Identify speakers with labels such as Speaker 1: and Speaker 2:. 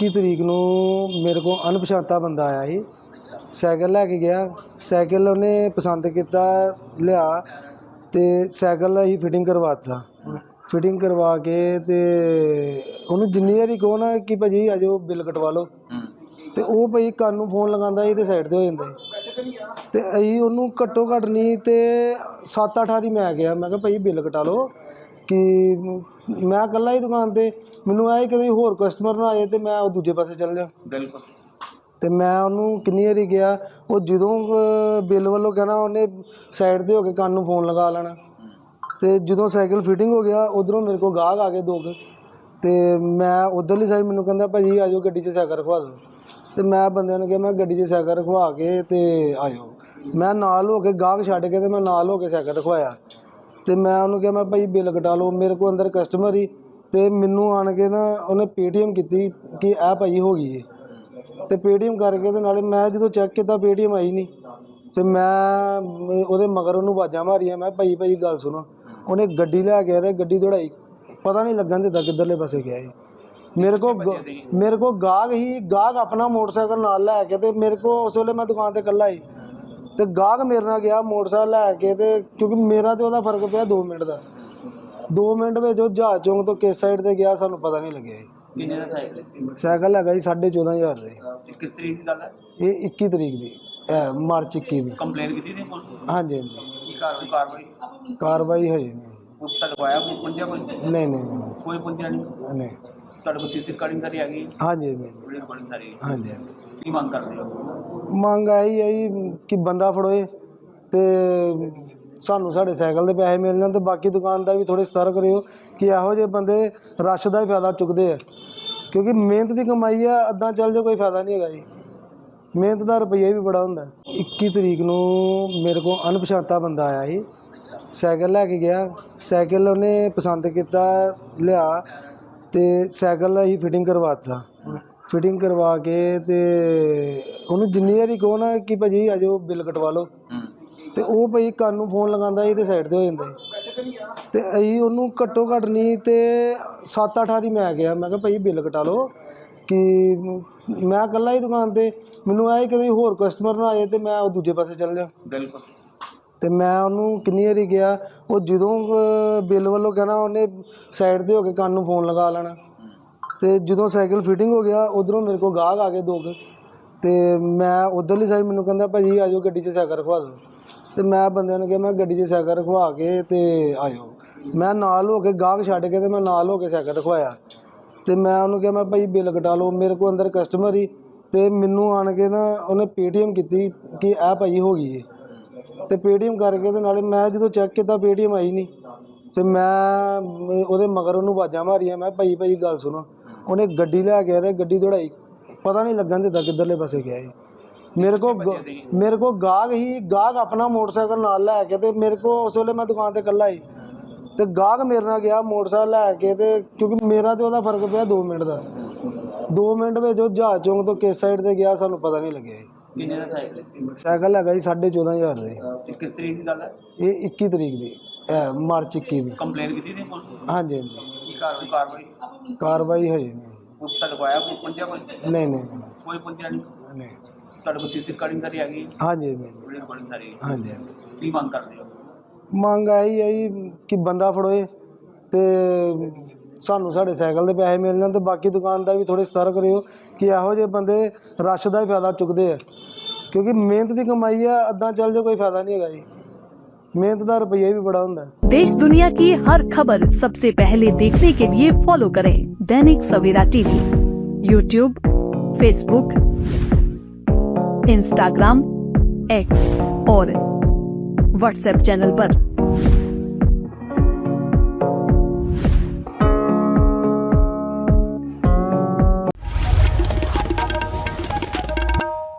Speaker 1: 21 ਤਰੀਕ ਨੂੰ ਮੇਰੇ ਕੋਲ ਅਣਪਛਾਤਾ ਬੰਦਾ ਆਇਆ ਸੀ। ਸਾਈਕਲ ਲੈ ਕੇ ਗਿਆ। ਸਾਈਕਲ ਉਹਨੇ ਪਸੰਦ ਕੀਤਾ ਲਿਆ ਤੇ ਸਾਈਕਲ ਅਸੀਂ ਫਿਟਿੰਗ ਕਰਵਾਤਾ ਫਿਟਿੰਗ ਕਰਵਾ ਕੇ ਤੇ ਉਹਨੂੰ ਜਿੰਨੀ ਵਾਰੀ ਕਹੋ ਨਾ ਕਿ ਭਾਜੀ ਆਜੋ ਬਿੱਲ ਕਟਵਾ ਲਓ। ਤੇ ਉਹ ਭਾਈ ਕੰਨ ਨੂੰ ਫੋਨ ਲਗਾਉਂਦਾ ਸੀ ਤੇ ਸਾਈਡ ਤੇ ਹੋ ਜਾਂਦਾ ਸੀ। ਤੇ ਅਸੀਂ ਉਹਨੂੰ ਘੱਟੋ ਘੱਟ ਨਹੀਂ ਤੇ 7-8 ਵਾਰੀ ਮੈਂ ਗਿਆ। ਮੈਂ ਕਿਹਾ ਭਾਈ ਬਿੱਲ ਕਟਾ ਲਓ। ਕਿ ਮੈਂ ਇਕੱਲਾ ਹੀ ਦੁਕਾਨ ਤੇ ਮੈਨੂੰ ਆਏ ਕਦੇ ਹੋਰ ਕਸਟਮਰ ਨਾ ਆਏ ਤੇ ਮੈਂ ਉਹ ਦੂਜੇ ਪਾਸੇ ਚੱਲ ਜਾ।
Speaker 2: ਬਿਲਕੁਲ।
Speaker 1: ਤੇ ਮੈਂ ਉਹਨੂੰ ਕਿੰਨੀ ਵਾਰੀ ਗਿਆ ਉਹ ਜਦੋਂ ਅਹ, ਬਿੱਲ ਵੱਲੋਂ ਕਹਿਣਾ ਉਹਨੇ ਸਾਈਡ ਤੇ ਹੋ ਕੇ ਕੰਨ ਨੂੰ ਫੋਨ ਲਗਾ ਲੈਣਾ। ਤੇ ਜਦੋਂ ਸਾਈਕਲ ਫਿਟਿੰਗ ਹੋ ਗਿਆ ਉਧਰੋਂ ਮੇਰੇ ਕੋਲ ਗਾਹਕ ਆ ਗਏ ਦੋ ਕੁ। ਤੇ ਮੈਂ ਉਧਰਲੀ ਸਾਈਡ ਮੈਨੂੰ ਕਹਿੰਦਾ ਭਾਜੀ ਆਜੋ ਗੱਡੀ 'ਚ ਸਾਈਕਲ ਰਖਵਾ ਦਿਓ। ਤੇ ਮੈਂ ਬੰਦਿਆਂ ਨੂੰ ਕਿਹਾ ਮੈਂ ਗੱਡੀ 'ਚ ਸਾਈਕਲ ਰਖਵਾ ਕੇ ਤੇ ਆਜੋ ਮੈਂ ਨਾਲ ਹੋ ਕੇ ਗਾਹਕ ਛੱਡ ਕੇ ਤੇ ਮੈਂ ਨਾਲ ਹੋ ਕੇ ਸਾਈਕਲ ਰਖਵਾਇਆ। ਤੇ ਮੈਂ ਉਹਨੂੰ ਕਿਹਾ, ਮੈਂ ਭਾਈ ਬਿੱਲ ਕਟਾ ਲਓ, ਮੇਰੇ ਕੋਲ ਅੰਦਰ ਕਸਟਮਰ ਹੀ ਤੇ ਮੈਨੂੰ ਆਣ ਕੇ ਨਾ ਉਹਨੇ ਪੇਟੀਐਮ ਕੀਤੀ ਕਿ ਇਹ ਭਾਈ ਹੋ ਗਈ ਏ। ਤੇ ਪੇਟੀਐਮ ਕਰਕੇ ਤੇ ਨਾਲੇ ਮੈਂ ਜਦੋਂ ਚੈੱਕ ਕੀਤਾ, ਪੇਟੀਐਮ ਆਈ ਨਹੀਂ। ਤੇ ਮੈਂ, ਉਹਦੇ ਮਗਰ ਉਹਨੂੰ ਆਵਾਜ਼ਾਂ ਮਾਰੀਆਂ, ਮੈਂ ਭਾਈ ਭਾਈ, ਗੱਲ ਸੁਣੋ। ਉਹਨੇ ਗੱਡੀ ਲੈ ਕੇ ਤੇ ਗੱਡੀ ਦੌੜਾਈ। ਪਤਾ ਨਹੀਂ ਲੱਗਣ ਦਿੱਤਾ ਕਿੱਧਰਲੇ ਪਾਸੇ ਗਿਆ ਇਹ। ਮੇਰੇ ਕੋ ਮੇਰੇ ਕੋ ਗਾਹਕ ਹੀ, ਗਾਹਕ ਆਪਣਾ ਮੋਟਰਸਾਈਕਲ ਨਾਲ ਲੈ ਕੇ ਤੇ ਮੇਰੇ ਕੋ ਉਸ ਵੇਲੇ ਮੈਂ ਦੁਕਾਨ ਤੇ ਇਕੱਲਾ ਹੀ ਤੇ ਗਾਹਕ ਮੇਰੇ ਨਾਲ ਗਿਆ ਮੋਟਰਸਾਈਕਲ ਲੈ ਕੇ ਤੇ ਕਿਉਂਕਿ ਮੇਰਾ ਤੇ ਉਹਦਾ ਫ਼ਰਕ ਪਿਆ 2 ਮਿੰਟ ਦਾ। 2 ਮਿੰਟ ਵਿੱਚ ਉਹ ਜਹਾਜ਼ ਚੌਂਕ ਤੋਂ ਕਿਸ ਸਾਈਡ ਤੇ ਗਿਆ ਸਾਨੂੰ ਪਤਾ ਨਹੀਂ ਲੱਗਿਆ ਜੀ।
Speaker 2: ਕਿੰਨੇ ਦਾ ਸਾਈਕਲ?
Speaker 1: ਸਾਈਕਲ ਹੈਗਾ ਜੀ 14500 ਦੇ
Speaker 2: ਤੇ ਕਿਸ ਤਰੀਕ ਦੀ ਗੱਲ ਹੈ?
Speaker 1: ਇਹ 21 ਤਰੀਕ ਦੀ ਇਹ ਮਾਰਚ 21 ਦੀ।
Speaker 2: ਕੰਪਲੇਂਟ ਕੀਤੀ ਸੀ ਪੁਲਿਸ ਨੂੰ?
Speaker 1: ਹਾਂਜੀ ਹਾਂਜੀ।
Speaker 2: ਕੀ ਕਾਰਵਾਈ? ਕਾਰਵਾਈ?
Speaker 1: ਕਾਰਵਾਈ ਹੋਈ ਨਹੀਂ।
Speaker 2: ਉਸ ਤੱਕ ਆਇਆ ਕੋਈ ਪੁੰਜਾ ਕੋਈ?
Speaker 1: ਨਹੀਂ ਨਹੀਂ ਨਹੀਂ,
Speaker 2: ਕੋਈ ਪੁੰਜਾ ਨਹੀਂ?
Speaker 1: ਨਹੀਂ।
Speaker 2: ਤੁਹਾਡੇ ਕੋਲ ਸੀਸੀ ਰਿਕਾਰਡਿੰਗ ਸਾਰੀ ਆ ਗਈ?
Speaker 1: ਹਾਂਜੀ ਹਾਂਜੀ।
Speaker 2: ਰਿਕਾਰਡਿੰਗ ਸਾਰੀ
Speaker 1: ਹਾਂਜੀ।
Speaker 2: ਕੀ ਮੰਗ ਕਰਦੇ ਹੋ?
Speaker 1: ਮੰਗ ਆਈ ਹੈ ਜੀ ਕਿ ਬੰਦਾ ਫੜੋਏ ਤੇ ਸਾਨੂੰ ਸਾਡੇ ਸਾਈਕਲ ਦੇ ਪੈਸੇ ਮਿਲ ਜਾਣ ਤੇ ਬਾਕੀ ਦੁਕਾਨਦਾਰ ਵੀ ਥੋੜੇ ਸਤਰਕ ਕਰਿਓ ਕਿ ਇਹੋ ਜਿਹੇ ਬੰਦੇ ਰਸ਼ ਦਾ ਹੀ ਫਾਇਦਾ ਚੁੱਕਦੇ ਆ। ਕਿਉਂਕਿ ਮਿਹਨਤ ਦੀ ਕਮਾਈ ਆ ਅੱਧਾ ਚੱਲ ਜਾ ਕੋਈ ਫਾਇਦਾ ਨਹੀਂ ਹੈਗਾ ਜੀ। ਮਿਹਨਤ ਦਾ ਰੁਪਈਆ ਵੀ ਬੜਾ ਹੁੰਦਾ। 21 ਤਰੀਕ ਨੂੰ ਮੇਰੇ ਕੋਲ ਅਣਪਛਾਤਾ ਬੰਦਾ ਆਇਆ ਸੀ। ਸਾਈਕਲ ਲੈ ਕੇ ਗਿਆ। ਸਾਈਕਲ ਉਹਨੇ ਪਸੰਦ ਕੀਤਾ ਲਿਆ। ਤੇ ਸਾਈਕਲ ਅਸੀਂ ਫਿਟਿੰਗ ਕਰਵਾਤਾ। ਫਿਟਿੰਗ ਕਰਵਾ ਕੇ ਤੇ ਉਹਨੂੰ ਜਿੰਨੀ ਵਾਰੀ ਕਹੋ ਨਾ ਕਿ ਭਾਜੀ ਆਜੋ ਬਿੱਲ ਕਟਵਾ ਲਓ। ਤੇ ਉਹ ਭਾਈ ਕੰਨ ਨੂੰ ਫੋਨ ਲਗਾਉਂਦਾ ਸੀ ਤੇ ਸਾਈਡ ਤੇ ਹੋ ਜਾਂਦਾ ਸੀ। ਤੇ ਅਸੀਂ ਉਹਨੂੰ ਘੱਟੋ ਘੱਟ ਨਹੀਂ ਤੇ 7-8 ਵਾਰੀ ਮੈਂ ਗਿਆ। ਮੈਂ ਕਿਹਾ ਭਾਈ ਬਿੱਲ ਕਟਾ ਲਓ। ਕਿ ਮੈਂ ਇਕੱਲਾ ਹੀ ਦੁਕਾਨ ਤੇ ਮੈਨੂੰ ਆਏ ਕਦੇ ਹੋਰ ਕਸਟਮਰ ਨਾ ਆਏ ਤੇ ਮੈਂ ਉਹ ਦੂਜੇ ਪਾਸੇ ਚੱਲ ਜਾ।
Speaker 2: ਬਿਲਕੁਲ।
Speaker 1: ਤੇ ਮੈਂ ਉਹਨੂੰ ਕਿੰਨੀ ਵਾਰੀ ਗਿਆ ਉਹ ਜਦੋਂ ਬਿੱਲ ਵੱਲੋਂ ਕਹਿਣਾ, ਉਹਨੇ ਸਾਈਡ ਤੇ ਹੋ ਕੇ ਕੰਨ ਨੂੰ ਫੋਨ ਲਗਾ ਲੈਣਾ। ਤੇ ਜਦੋਂ ਸਾਈਕਲ ਫਿਟਿੰਗ ਹੋ ਗਿਆ, ਉਧਰੋਂ ਮੇਰੇ ਕੋਲ ਗਾਹਕ ਆ ਗਏ ਦੋ ਕੁ। ਤੇ ਮੈਂ ਉਧਰਲੀ ਸਾਈਡ ਮੈਨੂੰ ਕਹਿੰਦਾ, ਭਾਜੀ ਆਜੋ ਗੱਡੀ 'ਚ ਸਾਈਕਲ ਰਖਵਾ ਦਿਓ। ਤੇ ਮੈਂ ਬੰਦਿਆਂ ਨੂੰ ਕਿਹਾ, ਮੈਂ ਗੱਡੀ 'ਚ ਸਾਈਕਲ ਰਖਵਾ ਕੇ ਤੇ ਆਇਓ ਮੈਂ ਨਾਲ ਹੋ ਕੇ ਗਾਹਕ ਛੱਡ ਕੇ ਤੇ ਮੈਂ ਨਾਲ ਹੋ ਕੇ ਸਾਈਕਲ ਰਖਵਾਇਆ। ਤੇ ਮੈਂ ਉਹਨੂੰ ਕਿਹਾ, ਮੈਂ ਭਾਈ, ਬਿੱਲ ਕਟਾ ਲਓ, ਮੇਰੇ ਕੋਲ ਅੰਦਰ ਕਸਟਮਰ ਹੀ ਤੇ ਮੈਨੂੰ ਆਣ ਕੇ ਨਾ ਉਹਨੇ ਪੇਟੀਐਮ ਕੀਤੀ ਕਿ ਇਹ ਭਾਈ ਹੋ ਗਈ ਹੈ ਤੇ ਪੇਟੀਐਮ ਕਰਕੇ ਤੇ ਨਾਲੇ ਮੈਂ ਜਦੋਂ ਚੈੱਕ ਕੀਤਾ ਪੇਟੀਐਮ ਆਈ ਨਹੀਂ। ਤੇ ਮੈਂ ਉਹਦੇ ਮਗਰ ਉਹਨੂੰ ਆਵਾਜ਼ਾਂ ਮਾਰੀਆਂ, ਮੈਂ ਭਾਈ ਭਾਈ ਗੱਲ ਸੁਣੋ। ਉਹਨੇ ਗੱਡੀ ਲੈ ਕੇ ਤੇ ਗੱਡੀ ਦੌੜਾਈ। ਪਤਾ ਨਹੀਂ ਲੱਗਣ ਦਿੱਤਾ ਕਿੱਧਰਲੇ ਪਾਸੇ ਗਿਆ ਇਹ। ਮੇਰੇ ਕੋ ਮੇਰੇ ਕੋ ਗਾਹਕ ਹੀ, ਗਾਹਕ ਆਪਣਾ ਮੋਟਰਸਾਈਕਲ ਨਾਲ ਲੈ ਕੇ ਤੇ ਮੇਰੇ ਕੋ ਉਸ ਵੇਲੇ ਮੈਂ ਦੁਕਾਨ ਤੇ ਇਕੱਲਾ ਹੀ ਤੇ ਗਾਹਕ ਮੇਰੇ ਨਾਲ ਗਿਆ ਮੋਟਰਸਾਈਕਲ ਲੈ ਕੇ ਤੇ ਕਿਉਂਕਿ ਮੇਰਾ ਤੇ ਉਹਦਾ ਫ਼ਰਕ ਪਿਆ 2 ਮਿੰਟ ਦਾ। 2 ਮਿੰਟ ਵਿੱਚ ਉਹ ਜਹਾਜ਼ ਚੌਂਕ ਤੋਂ ਕਿਸ ਸਾਈਡ ਤੇ ਗਿਆ ਸਾਨੂੰ ਪਤਾ ਨਹੀਂ ਲੱਗਿਆ ਜੀ।
Speaker 2: ਕਿੰਨੇ ਦਾ ਸਾਈਕਲ
Speaker 1: ਸਾਈਕਲ ਹੈਗਾ ਜੀ 14500 ਦੇ
Speaker 2: ਤੇ ਕਿਸ ਤਰੀਕ ਦੀ ਗੱਲ ਹੈ?
Speaker 1: ਇਹ 21 ਤਰੀਕ ਦੀ ਇਹ ਮਾਰਚ 21 ਦੀ।
Speaker 2: ਕੰਪਲੇਂਟ ਕੀਤੀ ਸੀ ਪੁਲਿਸ ਨੂੰ
Speaker 1: ਹਾਂਜੀ ਹਾਂਜੀ।
Speaker 2: ਕੀ ਕਾਰਵਾਈ? ਕਾਰਵਾਈ?
Speaker 1: ਕਾਰਵਾਈ ਹੋਈ ਨਹੀਂ
Speaker 2: ਤੱਕ ਆਇਆ ਕੋਈ ਪੁੰਜਾ ਕੋਈ?
Speaker 1: ਨਹੀਂ ਨਹੀਂ। ਨਹੀਂ,
Speaker 2: ਕੋਈ ਪੁੰਜਾ ਨਹੀਂ?
Speaker 1: ਨਹੀਂ।
Speaker 2: ਤੁਹਾਡੇ ਕੋਲ ਸੀਸੀ ਰਿਕਾਰਡਿੰਗ ਸਾਰੀ ਆ ਗਈ?
Speaker 1: ਹਾਂਜੀ ਹਾਂਜੀ।
Speaker 2: ਬੜੀ ਰਿਕਾਰਡਿੰਗ ਸਾਰੀ
Speaker 1: ਹਾਂਜੀ।
Speaker 2: ਕੀ ਮੰਗ ਕਰਦੇ ਹੋ?
Speaker 1: ਮੰਗ ਆਈ ਹੈ ਜੀ ਕਿ ਬੰਦਾ ਫੜੋਏ ਤੇ ਸਾਨੂੰ ਸਾਡੇ ਸਾਈਕਲ ਦੇ ਪੈਸੇ ਮਿਲ ਜਾਣ ਤੇ ਬਾਕੀ ਦੁਕਾਨਦਾਰ ਵੀ ਥੋੜੇ ਸਤਰਕ ਕਰਿਓ ਕਿ ਇਹੋ ਜਿਹੇ ਬੰਦੇ ਰਸ਼ ਦਾ ਹੀ ਫਾਇਦਾ ਚੁੱਕਦੇ ਆ ਕਿਉਂਕਿ ਮਿਹਨਤ ਦੀ ਕਮਾਈ ਆ ਅੱਧਾ ਚੱਲ ਜਾ ਕੋਈ ਫਾਇਦਾ ਨਹੀਂ ਹੈਗਾ ਜੀ ਮਿਹਨਤ ਦਾ ਰੁਪਈਆ ਵੀ ਬੜਾ ਹੁੰਦਾ
Speaker 3: देश दुनिया की हर खबर सबसे पहले देखने के लिए फॉलो करें Dainik Savera TV YouTube Facebook Instagram X और व्हाट्सएप चैनल पर।